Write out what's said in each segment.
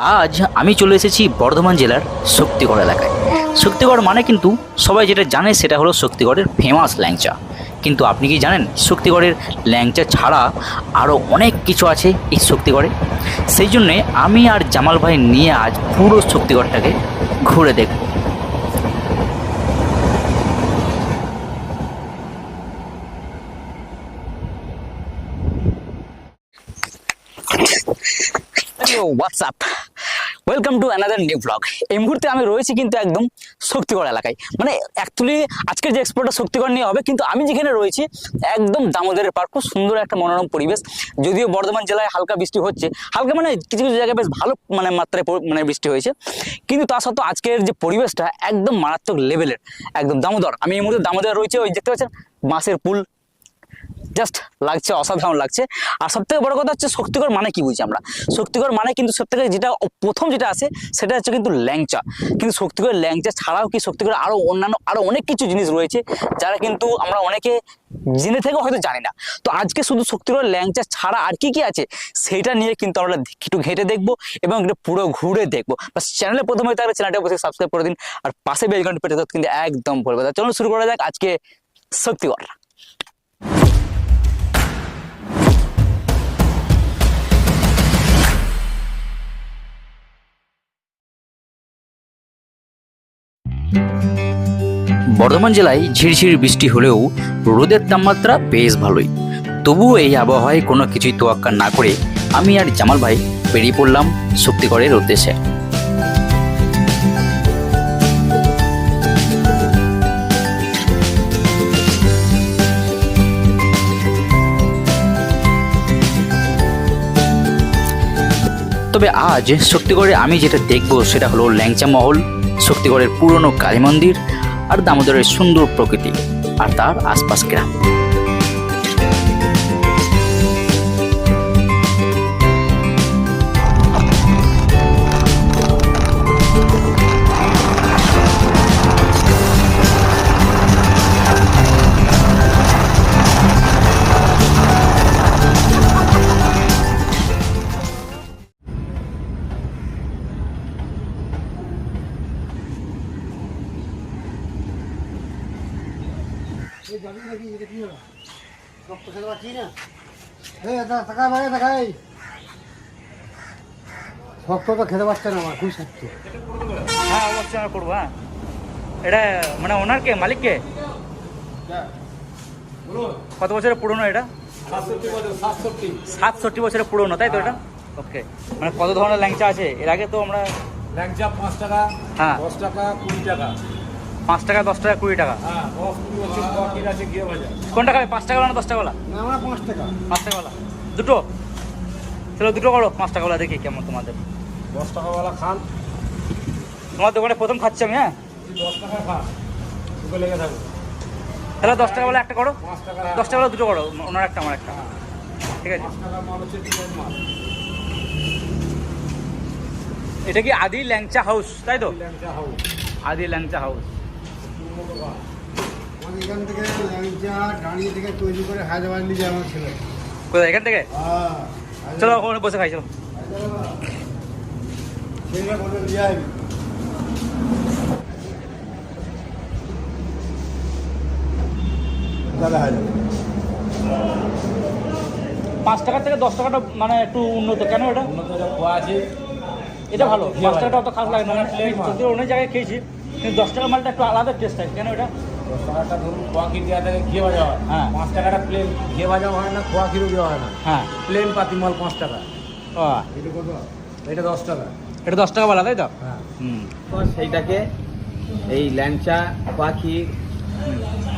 আজ আমি চলে এসেছি বর্ধমান জেলার শক্তিগড় এলাকায়। শক্তিগড় মানে কিন্তু সবাই যেটা জানে সেটা হলো শক্তিগড়ের ফেমাস ল্যাংচা। কিন্তু আপনি কি জানেন শক্তিগড়ের ল্যাংচা ছাড়া আরও অনেক কিছু আছে এই শক্তিগড়ে? সেই জন্যে আমি আর জামাল ভাই নিয়ে আজ পুরো শক্তিগড়টাকে ঘুরে দেখব। What's up welcome to another new blog এই মুহূর্তে আমি রয়েছি কিন্তু একদম শক্তিগড় এলাকায়। মানে অ্যাকচুয়ালি আজকের যে এক্সপোর্টটা শক্তিগড় নিয়ে হবে, কিন্তু আমি যেখানে রয়েছি, একদম দামোদরের পার্ক খুব সুন্দর একটা মনোরম পরিবেশ। যদিও বর্ধমান জেলায় হালকা বৃষ্টি হচ্ছে। হালকা মানে কিছু কিছু জায়গায় বেশ ভালো মানে মাত্রায় মানে বৃষ্টি হয়েছে। কিন্তু তা সত্ত্বেও আজকের যে পরিবেশটা একদম মারাত্মক লেভেলের একদম দামোদর। আমি এই মুহূর্তে দামোদর রয়েছে। ওই দেখতে পাচ্ছেন, বাঁশের পুল। জাস্ট লাগছে, অসাধারণ লাগছে। আর সব থেকে বড় কথা হচ্ছে শক্তিগড় মানে কি বুঝি আমরা? শক্তিগড় মানে কিন্তু সব থেকে যেটা প্রথম যেটা আছে, সেটা হচ্ছে কিন্তু ল্যাংচা। কিন্তু শক্তিগড় ল্যাংচা ছাড়াও কি শক্তিগড় আরও অন্যান্য আরও অনেক কিছু জিনিস রয়েছে, যারা কিন্তু আমরা অনেকে জেনে থেকেও হয়তো জানি না। তো আজকে শুধু শক্তিগড় ল্যাংচা ছাড়া আর কি কি আছে, সেটা নিয়ে কিন্তু আমরা একটু ঘেটে দেখব এবং একটু পুরো ঘুরে দেখব। বাস চ্যানেলে প্রথমে তাহলে চ্যানেলটা অবশ্যই সাবস্ক্রাইব করে দিন, আর পাশে বেল ঘণ্টা পেটে কিন্তু একদম বলবে চলুন শুরু করা যাক আজকে শক্তিগড়। বর্ধমান জেলায় ঝিরঝির বৃষ্টি হলেও রোদের তাপমাত্রা বেশ ভালোই। তবুও এই আবহাওয়ায় কোনো কিছুই তোয়াক্কা না করে আমি আর জামাল ভাই বেরিয়ে পড়লাম শক্তিগড়ের উদ্দেশ্যে তবে আজ শক্তিগড়ে আমি যেটা দেখব সেটা হলো ল্যাংচা মহল। শক্তিগড়ের পুরনো কালী মন্দির আর দামোদরের সুন্দর প্রকৃতি আর তার আশপাশ গ্রাম। শক্ত তো খেতে পারছে না আমার খুব শক্ত হ্যাঁ অবশ্যই আমরা করব হ্যাঁ। এটা মানে ওনার কে মালিক কে? কত বছরের পুরনো এটা? সাতষট্টি বছরের পুরনো তাই তো এটা? ওকে মানে কত ধরনের ল্যাংচা আছে? এর আগে তো আমরা ল্যাংচা পাঁচ টাকা হ্যাঁ। দশ টাকা কুড়ি টাকা। পাঁচ টাকা দশ টাকা কুড়ি টাকা। হ্যাঁ দশ কোনটা খাবে পাঁচ টাকা না দশ না পাঁচ টাকা। পাঁচ টাকাওয়ালা দুটো? চলো দুটো করো পাঁচ টাকাওয়ালা দেখি কেমন তোমাদের। দশ টাকাওয়ালা খান। তোমার দোকানে প্রথম খাচ্ছি আমি হ্যাঁ? দশ টাকা খান লেগে থাকবে। তাহলে দশ টাকাওয়ালা একটা করো। পাঁচ টাকা দশ দুটো করো ওনার একটা আমার একটা। ঠিক আছে। টাকা এটা কি আদি ল্যাংচা হাউস তাই তো? ল্যাংচা হাউস। আদি ল্যাংচা হাউস। এখান থেকে ল্যাংচা দাঁড়িয়ে থেকে তৈরি করে হায়দ্রাবাদ নিয়ে আমার ছেলে। কোথায়? এখান থেকে? হ্যাঁ চলো ওখানে বসে খাই চলো। ছেলে বলে নিয়ে আসবি দাদা পাঁচ টাকার থেকে দশ টাকাটা মানে একটু উন্নত। কেন এটা? উন্নত আছে এটা ভালো। পাঁচ টাকাটা অত খারাপ লাগে না। মাল। অনেক জায়গায় খেয়েছি কিন্তু দশ টাকার মালটা একটু আলাদা টেস্ট থাকে কেন এটা? দশ টাকাটা ধরুন খোয়া ক্ষীর দেওয়া থাকে ঘিয়ে ভাজা হয়। হ্যাঁ। পাঁচ টাকাটা প্লেন ঘিয়ে ভাজা হয় না খোয়া ক্ষীরও দেওয়া হয় না। হ্যাঁ। প্লেন পাতিমাল পাঁচ টাকা। ও। এটা কত? এটা দশ টাকা। এটা দশ টাকা বলা তাই তো? হ্যাঁ। হুম। তো সেইটাকে এই ল্যাংচা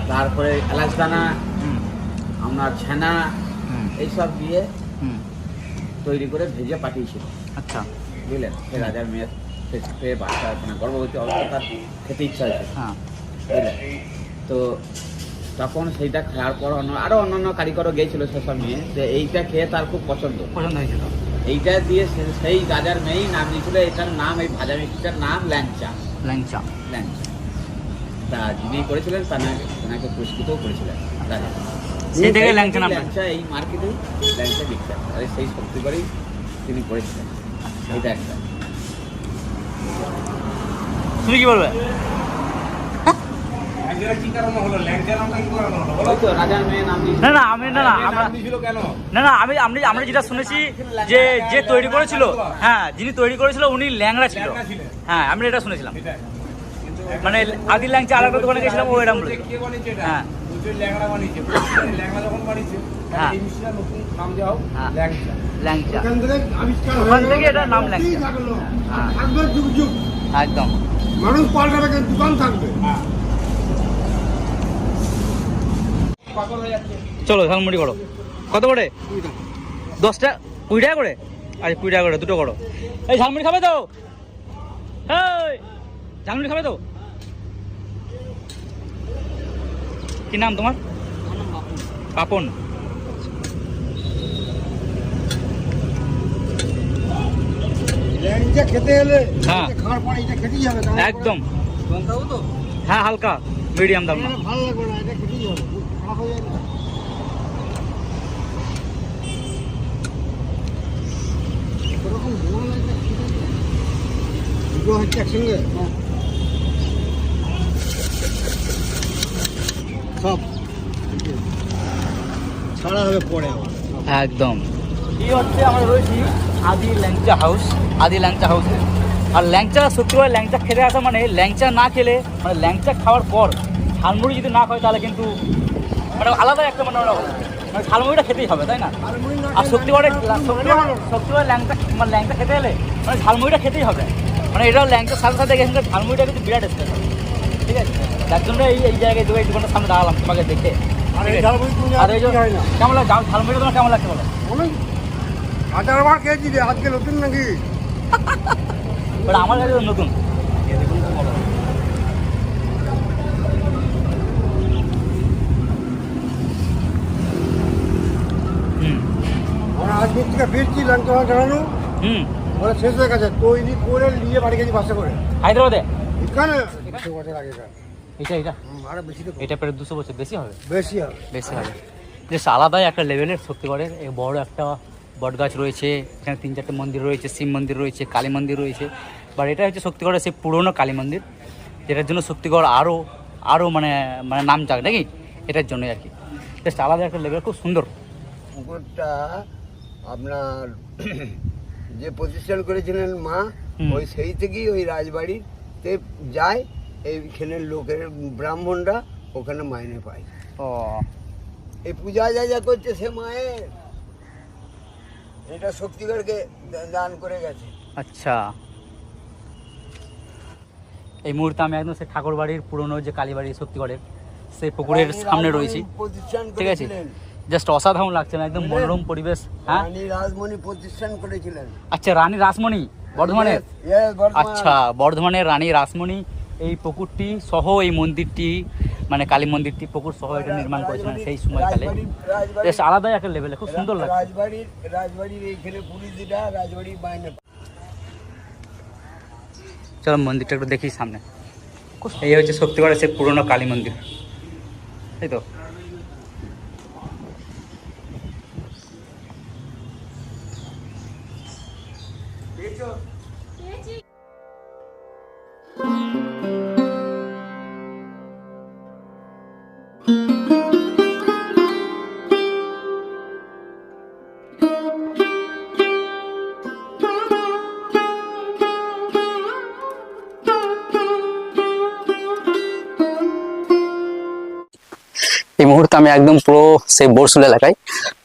তারপরে এলাচদানা হুম। আপনার ছানা এইসব দিয়ে হুম। তৈরি করে ভেজে পাঠিয়েছিল আচ্ছা। বুঝলেন? সে রাজার মেয়ের বাচ্চা মানে গর্ভবতী অবস্থা তার খেতে ইচ্ছা হয়েছে। হ্যাঁ। বুঝলেন? তো তখন সেইটা খাওয়ার পর অন্য আরও অন্যান্য কারিগরও গিয়েছিল সেসব নিয়ে যে এইটা খেয়ে তার খুব পছন্দ। পছন্দ হয়েছিল। এইটা দিয়ে সেই রাজার মেয়েই নাম দিয়েছিল এটার নাম এই ভাজা মিষ্টিটার নাম ল্যাংচা। ল্যাংচা। ল্যাংচা। তা যিনি করেছিলেন তাকে ওনাকে পুরস্কৃতও করেছিলেন। রাজা সেই থেকে ল্যাংচা নাম ল্যাংচা এই মার্কেটেই ল্যাংচা বিখ্যাত আর সেই শক্তি করেই তিনি করেছিলেন। এইটা একটা। তুমি কি বলবে? না না আমি না না আমরা না না আমি আমরা আমরা যেটা শুনেছি যে যে তৈরি করেছিল হ্যাঁ যিনি তৈরি করেছিল উনি ল্যাংড়া ছিল। হ্যাঁ আমরা এটা শুনেছিলাম। মানে আদি ল্যাংচা আলাদা দোকানে গেছিলাম ও হ্যাঁ। হ্যাঁ। হ্যাঁ। হয়ে একদম। মানুষ পাল্টাবে দোকান থাকবে। চলো ঝালমুড়ি করো। কত করে? দশটা? কুড়ি টাকা করে? আচ্ছা কুড়ি টাকা করে দুটো করো। এই ঝালমুড়ি খাবে তো? ঝালমুড়ি খাবে তো? কি নাম তোমার? পাপন। খেতে এলে হ্যাঁ। খেতেই হবে একদম। হ্যাঁ হালকা মিডিয়াম দাম। ভালো লাগবে না এটা খেতেই হবে। একদম। এই হচ্ছে আমরা রয়েছি আদি ল্যাংচা হাউস, আদি ল্যাংচা হাউসে আর ল্যাংচা করে ল্যাংচা খেতে আসা মানে ল্যাংচা না খেলে মানে ল্যাংচা খাওয়ার পর ঝালমুড়ি যদি না খায় তাহলে কিন্তু মানে আলাদা একটা মানে মানে ঝালমুড়িটা খেতেই হবে তাই না? আর করে সত্যি করে সত্যি মানে ল্যাংটা খেতে এলে মানে ঝালমুড়িটা খেতেই হবে। মানে এটাও ল্যাংটার সাথে সাথে এখানকার ঝালমুড়িটা কিন্তু বিরাট স্পেশাল ঠিক আছে? যার জন্য এই এই জায়গায় দু এই দোকানটার সামনে দাঁড়ালাম তোমাকে দেখে। আর এই। কেমন লাগে ঝালমুড়িটা তোমার কেমন লাগছে বলো? হাজারবার খেয়েছি আজকে নতুন নাকি? আমার কাছে তো নতুন। আজকের থেকে ফিরছি লঙ্কা চালানো হুম। ওরা শেষ হয়ে গেছে তৈরি করে নিয়ে বাড়ি গেছি বাসে করে। হায়দ্রাবাদে? এখানে? দুশো বছর এটা এটা আরও বেশি এটা প্রায় দুশো বছর বেশি হবে? বেশি হবে। বেশি হবে। বেশ আলাদাই একটা লেভেলের সত্যিগড়ের এই বড় একটা বট গাছ রয়েছে এখানে তিন চারটে মন্দির রয়েছে শিব মন্দির রয়েছে কালী মন্দির রয়েছে। বাট এটা হচ্ছে শক্তিগড়ের সেই পুরনো কালী মন্দির যেটার জন্য শক্তিগড় আরও আরও মানে মানে নাম যাক নাকি? এটার জন্যই আর কি। জাস্ট আলাদা একটা লেভেল খুব সুন্দর। পুকুরটা আপনার যে প্রতিষ্ঠান করেছিলেন মা ওই সেই থেকেই ওই রাজবাড়িতে যায় এইখানে লোকের ব্রাহ্মণরা ওখানে মাইনে পায়। ও। এই পূজা যা যা করছে সে মায়ের এটা শক্তিগড়কে দান করে গেছে। আচ্ছা। এই মুহূর্তে আমি একদম সেই ঠাকুর বাড়ির পুরনো যে কালীবাড়ি শক্তিগড়ের সেই পুকুরের সামনে রয়েছি। ঠিক আছে? জাস্ট অসাধারণ লাগছে না একদম মনোরম পরিবেশ হ্যাঁ? রানী রাজমণি প্রতিষ্ঠান করেছিলেন। আচ্ছা রানী রাসমণি বর্ধমানের। আচ্ছা বর্ধমানের রানী রাসমণি এই পুকুরটি সহ এই মন্দিরটি মানে কালী মন্দিরটি পুকুর সহ এটা নির্মাণ করেছিলেন সেই সময়কালে। রাজবাড়ির- রাজবাড়ির- বেশ আলাদাই একটা লেভেলে খুব সুন্দর লাগছে। রাজবাড়ির রাজবাড়ির এইখানে পুলিশ দিটা রাজবাড়ির বাইরে চলো মন্দিরটা একটু দেখি সামনে। এই হচ্ছে শক্তিগড়ের সেই পুরনো কালী মন্দির। তাই তো। এই মুহূর্তে আমি একদম পুরো সেই বরসুল এলাকায়।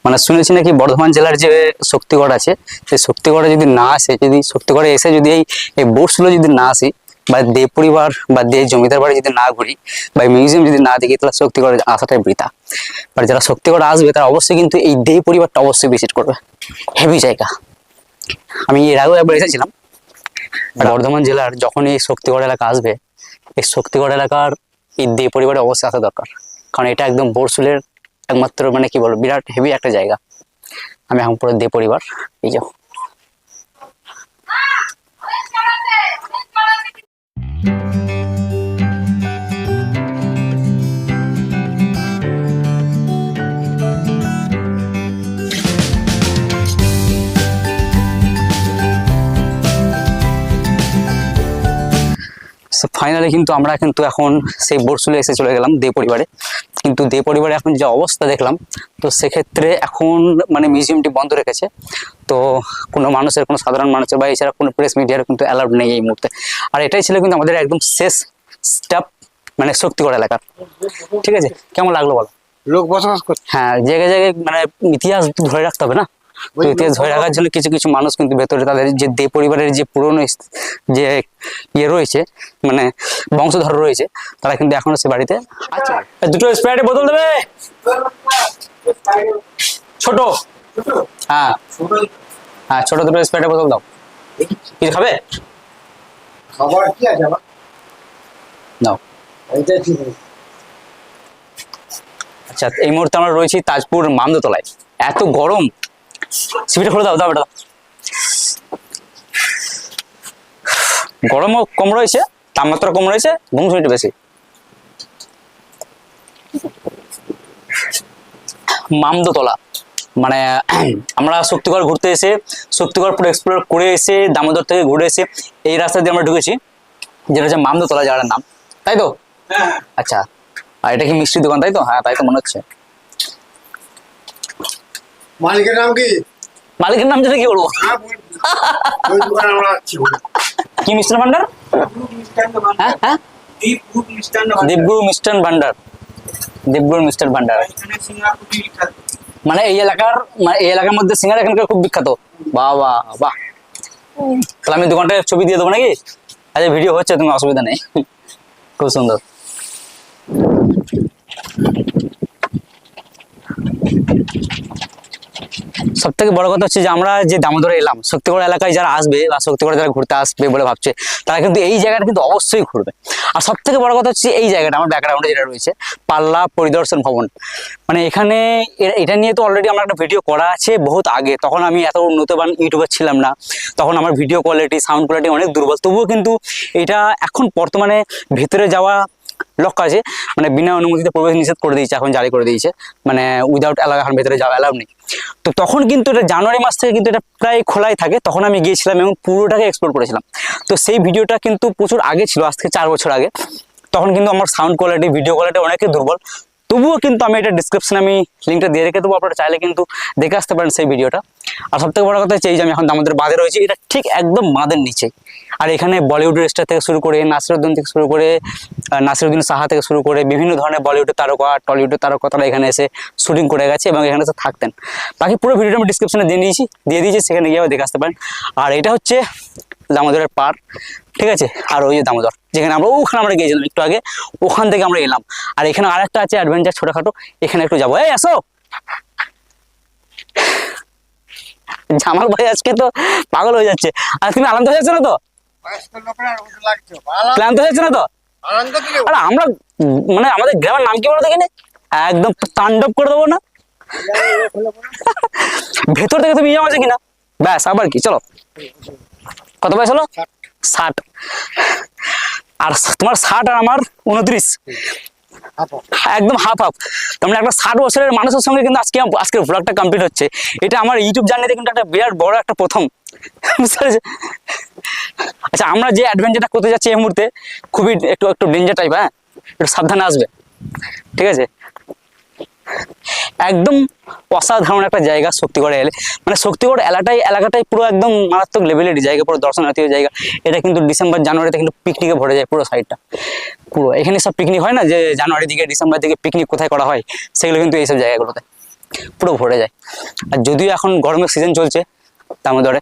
মানে শুনেছি নাকি বর্ধমান জেলার যে শক্তিগড় আছে সেই শক্তিগড়ে যদি না আসে যদি শক্তিগড়ে এসে যদি এই এই বরসুলে যদি না আসি বা দে পরিবার বা দে জমিদার বাড়ি যদি না ঘুরি বা মিউজিয়াম যদি না দেখি তাহলে শক্তিগড়ে আসাটাই বৃথা। আর যারা শক্তিগড়ে আসবে তারা অবশ্যই কিন্তু এই দে পরিবারটা অবশ্যই ভিজিট করবে। হেভি জায়গা। আমি এর আগেও একবার এসেছিলাম। বর্ধমান জেলার যখন এই শক্তিগড় এলাকা আসবে এই শক্তিগড় এলাকার এই দে পরিবারে অবশ্যই আসা দরকার। কারণ এটা একদম বোরসুলের একমাত্র মানে কি বলব, বিরাট হেভি একটা জায়গা। আমি এখন পুরো দে পরিবার, এই যাও ফাইনালি কিন্তু আমরা কিন্তু এখন সেই বরসুলে এসে চলে গেলাম দে পরিবারে। কিন্তু দে পরিবারে এখন যে অবস্থা দেখলাম তো সেক্ষেত্রে এখন মানে মিউজিয়ামটি বন্ধ রেখেছে। তো কোনো মানুষের কোনো সাধারণ মানুষের বা এছাড়া কোনো প্রেস মিডিয়ার কিন্তু অ্যালাউড নেই এই মুহূর্তে। আর এটাই ছিল কিন্তু আমাদের একদম শেষ স্টাপ মানে শক্তিগড় এলাকা ঠিক আছে? কেমন লাগল বলো? লোক বসবাস করছে হ্যাঁ জায়গায় জায়গায় মানে ইতিহাস ধরে রাখতে হবে না? ইতিহাস ধরে রাখার জন্য কিছু কিছু মানুষ কিন্তু ভেতরে তাদের যে দে পরিবারের যে পুরনো যে ইয়ে রয়েছে মানে বংশধর রয়েছে তারা কিন্তু এখনও সে বাড়িতে এই দুটো স্প্রাইটের বোতল দেবে? ছোট। হ্যাঁ। হ্যাঁ ছোট দুটো স্প্রাইটের বোতল দাও। কিছু খাবে? খাবার কি আছে আবার? দাও। এইটা ঠিক আছে আচ্ছা এই মুহূর্তে আমরা রয়েছি তাজপুর মামদতলায়। এত গরম সিপিটা খুলে দাও দাও দাও। গরমও কম রয়েছে তাপমাত্রা কম রয়েছে ঘুম একটু বেশি। মামদতলা মানে আমরা শক্তিগড় ঘুরতে এসে শক্তিগড় পুরো এক্সপ্লোর করে এসে দামোদর থেকে ঘুরে এসে এই রাস্তা দিয়ে আমরা ঢুকেছি যেটা হচ্ছে মামদোতলা জায়গাটার নাম। তাই তো? আচ্ছা আর এটা কি মিষ্টির দোকান তাই তো? হ্যাঁ তাই তো মনে হচ্ছে। মালিকের নাম কি? মালিকের নাম যেটা কি বলব? আছি কি মিষ্টান ভান্ডার? হ্যাঁ হ্যাঁ। দেবগুরু মিষ্টান ভান্ডার। দেবগুরু মিষ্টান ভান্ডার। মানে এই এলাকার মানে এই এলাকার মধ্যে সিঙ্গার এখানকার খুব বিখ্যাত। বাহ বাহ বাহ। তাহলে আমি দোকানটায় ছবি দিয়ে দেবো নাকি? আচ্ছা ভিডিও হচ্ছে তুমি অসুবিধা নেই। খুব সুন্দর। সব থেকে বড় কথা হচ্ছে যে আমরা যে দামোদরে এলাম, শক্তিগড় এলাকায় যারা আসবে বা শক্তিগড় যারা ঘুরতে আসবে বলে ভাবছে, তারা কিন্তু এই জায়গাটা কিন্তু অবশ্যই ঘুরবে। আর সব থেকে বড় কথা হচ্ছে এই জায়গাটা, আমার ব্যাকগ্রাউন্ডে যেটা রয়েছে, পাল্লা পরিদর্শন ভবন। মানে এখানে এটা নিয়ে তো অলরেডি আমার একটা ভিডিও করা আছে বহুত আগে, তখন আমি এত নতুন ইউটিউবার ছিলাম না, তখন আমার ভিডিও কোয়ালিটি সাউন্ড কোয়ালিটি অনেক দুর্বল। তবুও কিন্তু এটা এখন বর্তমানে ভেতরে যাওয়া লক্ষ্য আছে। মানে বিনা অনুমতিতে প্রবেশ নিষেধ করে দিয়েছে, এখন জারি করে দিয়েছে। মানে উইদাউট এলাকা এখন ভেতরে যাওয়া অ্যালাউ নেই তো তখন কিন্তু এটা জানুয়ারি মাস থেকে কিন্তু এটা প্রায় খোলাই থাকে। তখন আমি গিয়েছিলাম এবং পুরোটাকে এক্সপ্লোর করেছিলাম। তো সেই ভিডিওটা কিন্তু প্রচুর আগে ছিল, আজ থেকে চার বছর আগে। তখন কিন্তু আমার সাউন্ড কোয়ালিটি ভিডিও কোয়ালিটি অনেকই দুর্বল। তবুও কিন্তু আমি এটা ডিসক্রিপশনে আমি লিঙ্কটা দিয়ে রেখে দেবো। আপনারা চাইলে কিন্তু দেখে আসতে পারেন সেই ভিডিওটা আর সব থেকে বড় কথা হচ্ছে এই যে আমি এখন আমাদের বাঁধে রয়েছি, এটা ঠিক একদম বাঁধের নিচে। আর এখানে বলিউডের স্টার থেকে শুরু করে নাসিরুদ্দিন থেকে শুরু করে নাসিরুদ্দিন সাহা থেকে শুরু করে বিভিন্ন ধরনের বলিউডের তারকা, টলিউডের তারকা তারা এখানে এসে শুটিং করে গেছে এবং এখানে থাকতেন। বাকি পুরো ভিডিওটা আমি ডিসক্রিপশনে দিয়ে দিয়েছি দিয়ে দিয়েছি, সেখানে গিয়ে দেখে আসতে পারেন। আর এটা হচ্ছে দামোদরের পার ঠিক আছে? আর ওই যে দামোদর, যেখানে আমরা ওখানে আমরা গিয়েছিলাম একটু আগে, ওখান থেকে আমরা এলাম। আর এখানে আরেকটা আছে অ্যাডভেঞ্চার ছোটখাটো, এখানে একটু যাব। এই, আসো! জামাল ভাই আজকে তো পাগল হয়ে যাচ্ছে। আর তুমি আনন্দ হয়ে যাচ্ছে না তো? ক্লান্ত হয়ে যাচ্ছে না তো? আনন্দ আমরা মানে আমাদের গ্রামের নাম কি বলো দেখিনি একদম তাণ্ডব করে দেবো না? ভেতর থেকে তুমি ইয়ে আছে কিনা? ব্যাস আবার কি? চলো। কত পয়সা হলো? ষাট। আর তোমার ষাট আর আমার উনত্রিশ। একদম হাফ হাফ তার মানে একটা ষাট বছরের মানুষের সঙ্গে কিন্তু আজকে আজকের ব্লগটা কমপ্লিট হচ্ছে। এটা আমার ইউটিউব জার্নিতে কিন্তু একটা বিরাট বড় একটা প্রথম? আচ্ছা আমরা যে অ্যাডভেঞ্চারটা করতে যাচ্ছি এই মুহূর্তে, খুবই একটু একটু ডেঞ্জার টাইপ হ্যাঁ? একটু সাবধানে আসবে। ঠিক আছে? একদম অসাধারণ একটা জায়গা শক্তিগড়ে এলে। মানে শক্তিগড় এলাকাটাই এলাকাটাই পুরো একদম মারাত্মক লেভেলের জায়গা, পুরো দর্শনার্থী জায়গা। এটা কিন্তু ডিসেম্বর, জানুয়ারিতে কিন্তু পিকনিকে ভরে যায় পুরো সাইডটা পুরো, এখানে সব পিকনিক হয় না যে জানুয়ারি দিকে, ডিসেম্বর দিকে পিকনিক কোথায় করা হয়, সেগুলো কিন্তু এইসব জায়গাগুলোতে পুরো ভরে যায়। আর যদিও এখন গরমের সিজন চলছে, দামোদরে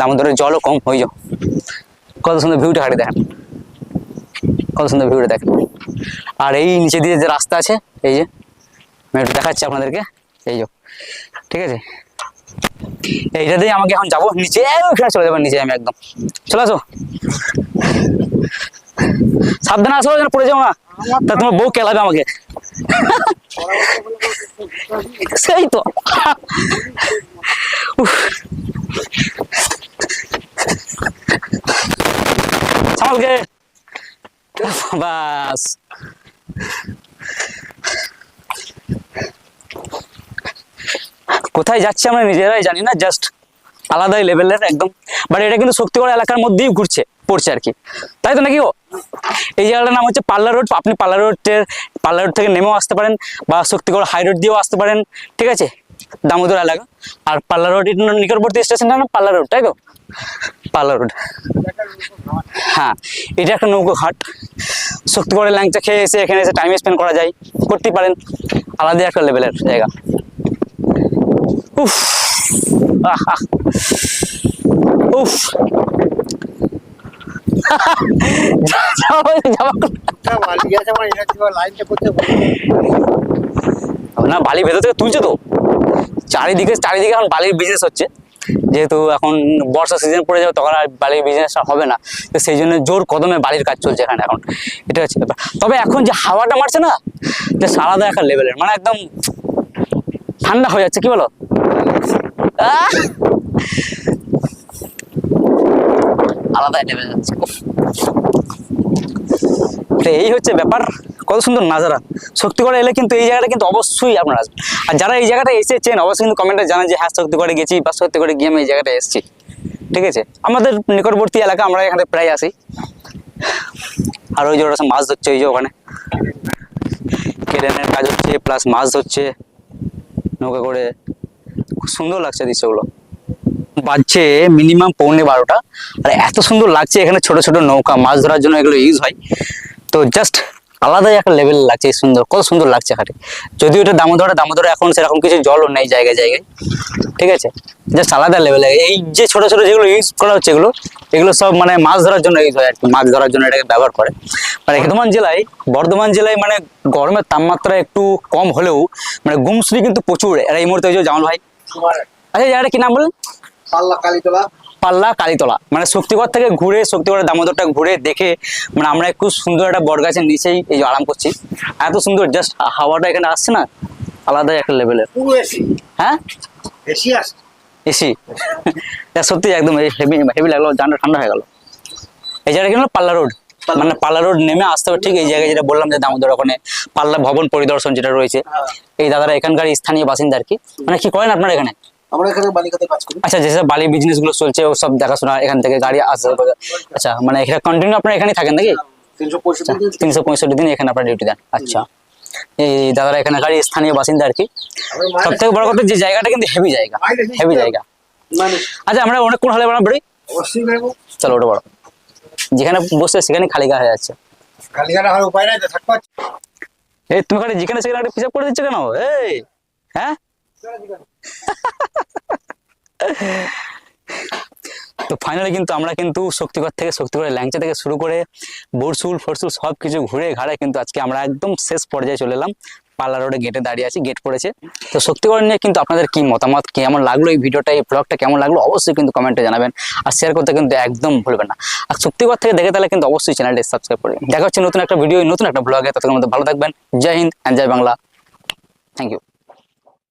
দামোদরের জলও কম হয়ে যাও কত সুন্দর ভিউটা হাঁটে দেখেন। কত সুন্দর ভিউটা দেখেন। আর এই নিচে দিয়ে যে রাস্তা আছে, এই যে আমি দেখাচ্ছি আপনাদেরকে। এই যে, ঠিক আছে? এইটা দিয়ে আমাকে এখন যাব, নিচে, এই ওখানে চলে যাব, নিচে আমি একদম। চলে আসো। সাবধানে আসো, যেন পড়ে যাও না। তা তোমার বউ কেলাবে আমাকে। সেই তো। সামালকে বাস। কোথায় যাচ্ছি আমরা নিজেরাই জানি না জাস্ট আলাদাই লেভেলের একদম বাট এটা কিন্তু শক্তিগড় এলাকার মধ্যেই ঘুরছে, পড়ছে আর কি। তাই তো নাকি ও এই জায়গাটার নাম হচ্ছে পাল্লা রোড, আপনি পাল্লা রোডের, পাল্লা রোড থেকে নেমেও আসতে পারেন, বা শক্তিগড় হাই রোড দিয়েও আসতে পারেন, ঠিক আছে? দামোদর এলাকা। আর পাল্লা রোড নিকটবর্তী স্টেশনটা না পাল্লা রোড, তাই তো পাল্লা রোড। হ্যাঁ এটা একটা নৌকো ঘাট। শক্তিগড়ের ল্যাংচা খেয়ে এসে এখানে এসে টাইম স্পেন্ড করা যায়, করতেই পারেন। আলাদা একটা লেভেলের জায়গা। উফ আহা উফ। না বালি ভেতর থেকে তুলছে তো। চারিদিকে চারিদিকে এখন বালির বিজনেস হচ্ছে। যেহেতু এখন বর্ষা সিজন পড়ে যাবে, তখন আর বালির বিজনেসটা হবে না। তো সেই জন্য জোর কদমে বালির কাজ চলছে এখানে এখন। এটা হচ্ছে ব্যাপার। তবে এখন যে হাওয়াটা মারছে না যে আলাদা একটা লেভেলের মানে একদম ঠান্ডা হয়ে যাচ্ছে, কি বলো! আলাদা যাচ্ছে। তো এই হচ্ছে ব্যাপার। কত সুন্দর নাজারা। শক্তিগড়ে এলে কিন্তু এই জায়গাটা কিন্তু অবশ্যই আপনারা আসবেন। আর যারা এই জায়গাটা এসেছেন, অবশ্যই কিন্তু কমেন্টে জানান যে হ্যাঁ শক্তিগড়ে গেছি বা শক্তিগড়ে গিয়ে আমি এই জায়গাটা এসেছি। ঠিক আছে? আমাদের নিকটবর্তী এলাকা, আমরা এখানে প্রায় আসি আর ওই যে ওরা মাছ ধরছে ওই যে ওখানে। কেরেনের কাজ হচ্ছে প্লাস মাছ ধরছে। নৌকা করে। খুব সুন্দর লাগছে দৃশ্যগুলো। বাজছে মিনিমাম পৌনে বারোটা। আর এত সুন্দর লাগছে এখানে ছোট ছোট নৌকা মাছ ধরার জন্য এগুলো ইউজ হয়। তো জাস্ট আলাদাই একটা লেভেল লাগছে সুন্দর কত সুন্দর লাগছে এখানে। যদিও এটা দামোদরে দামোদরে এখন সেরকম কিছু জলও নেই জায়গায় জায়গায়। ঠিক আছে? জাস্ট আলাদা লেভেল এই যে ছোট ছোট যেগুলো ইউজ করা হচ্ছে এগুলো এগুলো সব মানে মাছ ধরার জন্য ইউজ হয় আর কি। মাছ ধরার জন্য এটাকে ব্যবহার করে। মানে বর্ধমান জেলায় বর্ধমান জেলায় মানে গরমের তাপমাত্রা একটু কম হলেও মানে গুমসুরি কিন্তু প্রচুর। আর এই মুহূর্তে ওই যে জামাল ভাই। আচ্ছা এই জায়গাটা কি নাম বললেন? পাল্লা কালীতলা? পাল্লা কালীতলা। মানে শক্তিগড় থেকে ঘুরে শক্তিগড়ের দামোদরটা ঘুরে দেখে মানে আমরা একটু সুন্দর একটা নিচেই এই আরাম করছি। এত সুন্দর জাস্ট হাওয়াটা এখানে আসছে না? আলাদাই একটা লেভেলের পুরো এসি হ্যাঁ? এসি আসছে। এসি সত্যি একদম হেভি হেভি লাগল জানটা ঠান্ডা হয়ে গেল। এই জায়গাটা কি হলো পাল্লা রোড মানে পাল্লা রোড নেমে আসতে হবে ঠিক এই জায়গায় যেটা বললাম যে দামোদর ওখানে পাল্লা ভবন পরিদর্শন যেটা রয়েছে। এই দাদারা এখানকার স্থানীয় বাসিন্দা আর কি? মানে কি করেন আপনারা এখানে? আমরা এখানে বালিকাতে কাজ করি। আচ্ছা যেসব বালি বিজনেসগুলো চলছে ও সব দেখাশোনা এখান থেকে গাড়ি আসে আচ্ছা মানে এখানে কন্টিনিউ আপনারা এখানেই থাকেন নাকি? তিনশো পঁয়ষট্টি দিন। পঁয়ষট্টি দিন এখানে আপনারা ডিউটি দেন। আচ্ছা। এই দাদারা এখানে গাড়ি স্থানীয় বাসিন্দা আর কি। সব থেকে বড় কথা যে জায়গাটা কিন্তু হেভি জায়গা হেভি জায়গা। মানে আচ্ছা আমরা অনেক কোন হলে চলো ওটা বড়। যেখানে বসে সেখানে খালি গা হয়ে যাচ্ছে। উপায় নাই এই তুমি যেখানে সেখানে পিসাব করে দিচ্ছ কেন? এই হ্যাঁ? তো ফাইনালি কিন্তু আমরা কিন্তু শক্তিগড় থেকে শক্তিগড়ের ল্যাংচা থেকে শুরু করে বরসুল, ফরসুল সব কিছু ঘুরে ঘাড়ে কিন্তু আজকে আমরা একদম শেষ পর্যায়ে চলে এলাম। পাল্লা রোডে গেটে দাঁড়িয়ে আছি গেট পড়েছে। তো শক্তিগড় নিয়ে কিন্তু আপনাদের কি মতামত, কেমন লাগল এই ভিডিওটা, এই ব্লগটা কেমন লাগল অবশ্যই কিন্তু কমেন্টে জানাবেন। আর শেয়ার করতে কিন্তু একদম ভুলবেন না। আর শক্তিগড় থেকে দেখে তাহলে কিন্তু অবশ্যই চ্যানেলটি সাবস্ক্রাইব করে দেখা হচ্ছে নতুন একটা ভিডিও নতুন একটা ব্লগে ততক্ষণ মধ্যে ভালো থাকবেন। জয় Hind and Joy Bangla. Thank you